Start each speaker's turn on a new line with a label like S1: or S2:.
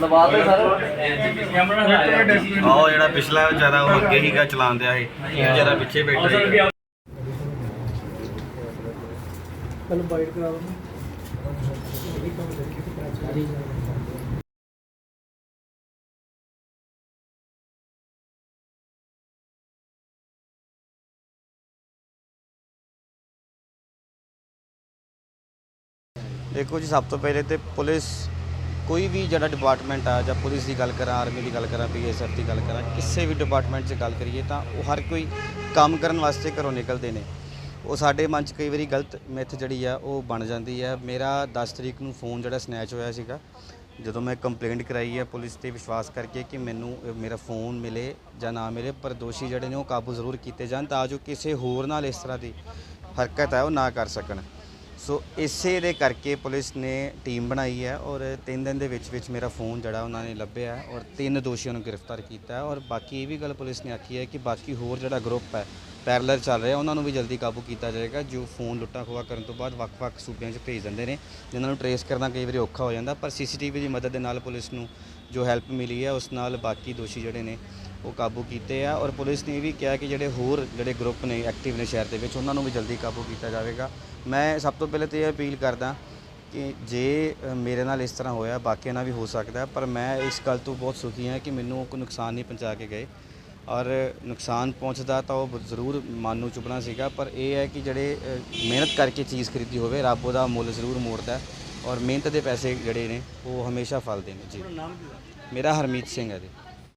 S1: ਲਵਾ ਦੇ ਸਰ।
S2: ਉਹ ਜਿਹੜਾ ਪਿਛਲਾ ਵਿਚਾਰਾ ਉਹ ਅੱਗੇ ਹੀਗਾ ਚਲਾਉਂਦਿਆ ਸੀ। ਜਿਹੜਾ ਪਿੱਛੇ ਬੈਠਾ ਸੀ।
S3: ਪਹਿਲਾਂ ਬਾਈਟ ਕਰਾ ਦੋ
S2: ਦੇਖੋ ਜੀ ਸਭ ਤੋਂ ਪਹਿਲੇ ਤੇ ਪੁਲਿਸ ਕੋਈ ਵੀ ਜਿਹੜਾ ਡਿਪਾਰਟਮੈਂਟ ਆ, ਜਾਂ ਪੁਲਿਸ ਦੀ ਗੱਲ ਕਰਾਂ ਆਰਮੀ ਦੀ ਗੱਲ ਕਰਾਂ ਪੀਐਸਐਫ ਦੀ ਗੱਲ ਕਰਾਂ, ਕਿਸੇ ਵੀ ਡਿਪਾਰਟਮੈਂਟ 'ਚ ਗੱਲ ਕਰੀਏ ਤਾਂ ਉਹ ਹਰ ਕੋਈ ਕੰਮ ਕਰਨ ਵਾਸਤੇ ਘਰੋਂ ਨਿਕਲਦੇ ਨੇ। ਉਹ ਸਾਡੇ ਮਨ 'ਚ ਕਈ ਵਾਰੀ ਗਲਤ ਮਿੱਥ ਜਿਹੜੀ ਆ, ਉਹ ਬਣ ਜਾਂਦੀ ਹੈ ਮੇਰਾ 10 ਤਰੀਕ ਨੂੰ ਫੋਨ ਜਿਹੜਾ ਸਨੈਚ ਹੋਇਆ ਸੀਗਾ, ਜਦੋਂ ਮੈਂ ਕੰਪਲੇਂਟ ਕਰਾਈ ਹੈ ਪੁਲਿਸ ਤੇ ਵਿਸ਼ਵਾਸ ਕਰਕੇ ਕਿ ਮੈਨੂੰ, ਮੇਰਾ ਫੋਨ ਮਿਲੇ ਜਾਂ ਨਾ ਮਿਲੇ, ਪਰ ਦੋਸ਼ੀ ਜਿਹੜੇ ਨੇ ਉਹ ਕਾਬੂ ਜ਼ਰੂਰ ਕੀਤੇ ਜਾਣ ਤਾਂ ਜੋ ਕਿਸੇ ਹੋਰ ਨਾਲ ਇਸ ਤਰ੍ਹਾਂ ਦੀ ਹਰਕਤ ਹੈ ਉਹ ਨਾ ਕਰ ਸਕਣ। ਸੋ ਇਸੇ ਦੇ ਕਰਕੇ ਪੁਲਿਸ ਨੇ ਟੀਮ ਬਣਾਈ ਹੈ ਔਰ 3 ਦਿਨ ਦੇ ਵਿੱਚ ਵਿੱਚ ਮੇਰਾ ਫੋਨ ਜਿਹੜਾ ਉਹਨਾਂ ਨੇ ਲੱਭਿਆ ਔਰ ਤਿੰਨ ਦੋਸ਼ੀਆਂ ਨੂੰ ਗ੍ਰਿਫਤਾਰ ਕੀਤਾ ਹੈ ਔਰ ਬਾਕੀ ਇਹ ਵੀ ਗੱਲ ਪੁਲਿਸ ਨੇ ਆਖੀ ਹੈ ਕਿ ਬਾਕੀ ਹੋਰ ਜਿਹੜਾ ਗਰੁੱਪ ਹੈ ਪੈਰਲਰ ਚੱਲ ਰਿਹਾ, ਉਹਨਾਂ ਨੂੰ ਵੀ ਜਲਦੀ ਕਾਬੂ ਕੀਤਾ ਜਾਏਗਾ, ਜੋ ਫੋਨ ਲੁੱਟਾ ਖੋਆ ਕਰਨ ਤੋਂ ਬਾਅਦ ਵੱਖ-ਵੱਖ ਸੂਬਿਆਂ 'ਚ ਭੇਜ ਦਿੰਦੇ ਨੇ, ਜਿਨ੍ਹਾਂ ਨੂੰ ਟਰੇਸ ਕਰਨਾ ਕਈ ਵਾਰੀ ਔਖਾ ਹੋ ਜਾਂਦਾ, ਪਰ ਸੀਸੀਟੀਵੀ ਦੀ ਮਦਦ ਦੇ ਨਾਲ ਪੁਲਿਸ ਨੂੰ ਜੋ ਹੈਲਪ ਮਿਲੀ ਹੈ, ਉਸ ਨਾਲ ਬਾਕੀ ਦੋਸ਼ੀ ਜਿਹੜੇ ਨੇ, ਉਹ ਕਾਬੂ ਕੀਤੇ ਆ ਔਰ ਪੁਲਿਸ ਨੇ ਇਹ ਵੀ ਕਿਹਾ ਕਿ ਜਿਹੜੇ ਹੋਰ ਜਿਹੜੇ ਗਰੁੱਪ ਨੇ ਐਕਟਿਵ ਨੇ ਸ਼ਹਿਰ ਦੇ ਵਿੱਚ, ਉਹਨਾਂ ਨੂੰ ਵੀ ਜਲਦੀ ਕਾਬੂ ਕੀਤਾ ਜਾਵੇਗਾ। ਮੈਂ ਸਭ ਤੋਂ ਪਹਿਲੇ ਤੇ ਇਹ ਅਪੀਲ ਕਰਦਾ ਕਿ ਜੇ ਮੇਰੇ ਨਾਲ ਇਸ ਤਰ੍ਹਾਂ ਹੋਇਆ, ਬਾਕੀਆਂ ਨਾਲ ਵੀ ਹੋ ਸਕਦਾ ਪਰ ਮੈਂ ਇਸ ਗੱਲ ਤੋਂ ਬਹੁਤ ਸੁਖੀ ਹਾਂ ਕਿ ਮੈਨੂੰ ਕੋਈ ਨੁਕਸਾਨ ਨਹੀਂ ਪਹੁੰਚਾ ਕੇ ਗਏ। ਔਰ ਨੁਕਸਾਨ ਪਹੁੰਚਦਾ ਤਾਂ ਉਹ ਜ਼ਰੂਰ ਮਨ ਨੂੰ ਚੁਭਣਾ ਸੀਗਾ, ਪਰ ਇਹ ਹੈ ਕਿ ਜਿਹੜੇ ਮਿਹਨਤ ਕਰਕੇ ਚੀਜ਼ ਖਰੀਦੀ ਹੋਵੇ, ਰੱਬ ਉਹਦਾ ਮੁੱਲ ਜ਼ਰੂਰ ਮੋੜਦਾ ਔਰ ਮਿਹਨਤ ਦੇ ਪੈਸੇ ਜਿਹੜੇ ਨੇ, ਉਹ ਹਮੇਸ਼ਾ ਫਲਦੇ ਨੇ ਜੀ। ਮੇਰਾ ਹਰਮੀਤ ਸਿੰਘ ਹੈ ਜੀ।